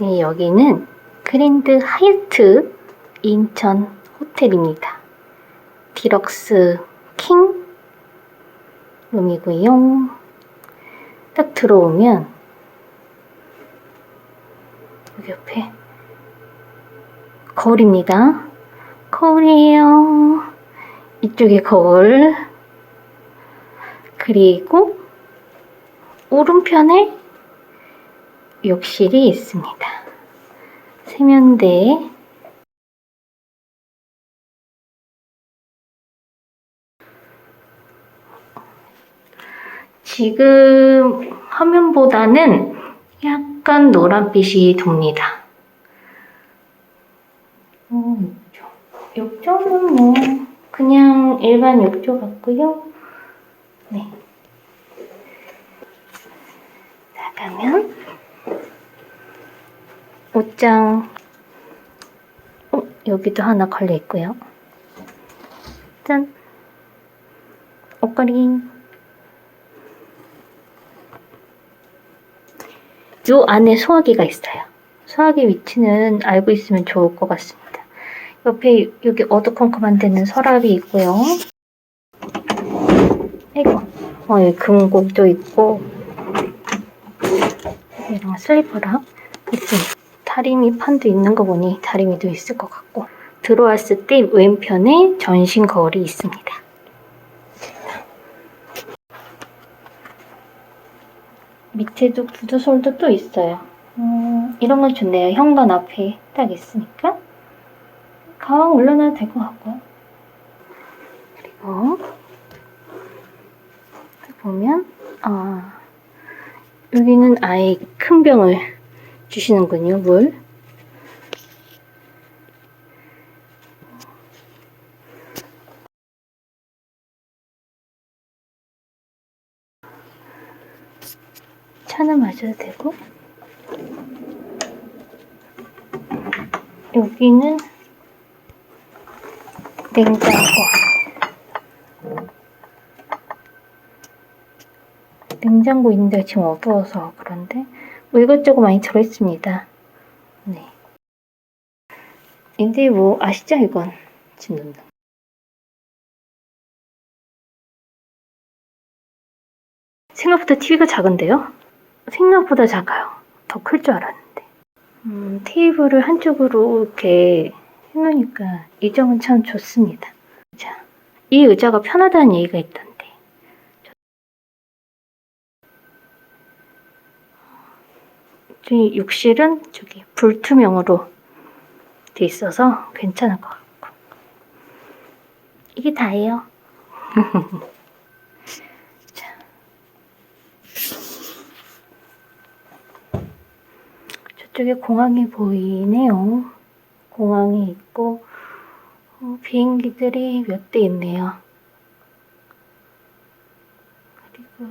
네, 여기는 그랜드 하얏트 인천 호텔입니다. 디럭스 킹 룸이고요. 딱 들어오면 여기 옆에 거울입니다. 거울이에요. 이쪽에 거울. 그리고 오른편에 욕실이 있습니다. 세면대. 지금 화면보다는 약간 노란빛이 돕니다. 어, 욕조. 욕조는 뭐 그냥 일반 욕조 같고요. 네. 나가면 옷장 어, 여기도 하나 걸려 있고요. 짠. 옷걸이. 요 안에 소화기가 있어요. 소화기 위치는 알고 있으면 좋을 것 같습니다. 옆에 여기 어두컴컴한 데는 서랍이 있고요. 이거 어, 여기 금곡도 있고 이런 슬리퍼랑 이렇게 다리미 판도 있는 거 보니 다리미도 있을 것 같고 들어왔을 때 왼편에 전신 거울이 있습니다. 밑에도 구두솔도 또 있어요. 음, 이런 건 좋네요. 현관 앞에 딱 있으니까. 가방 올려놔도 될 것 같고요. 그리고 보면 아 여기는 아예 큰 병을 주시는군요. 물. 차는 마셔도 되고 여기는 냉장고 냉장고 있는데 지금 어두워서 그런데 뭐 이것저것 많이 들어있습니다 네 근데 뭐 아시죠 이건 지금 생각보다 TV가 작은데요? 생각보다 작아요. 더 클 줄 알았는데. 음, 테이블을 한쪽으로 이렇게 해놓으니까 이 점은 참 좋습니다. 자, 이 의자가 편하다는 얘기가 있던 데. 이 욕실은 저기 불투명으로 돼 있어서 괜찮을 것 같고. 이게 다예요. 저쪽에 공항이 보이네요. 공항이 있고 어, 비행기들이 몇 대 있네요. 그리고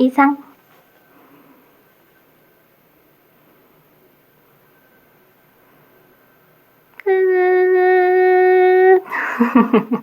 伊三。嗯，哈哈。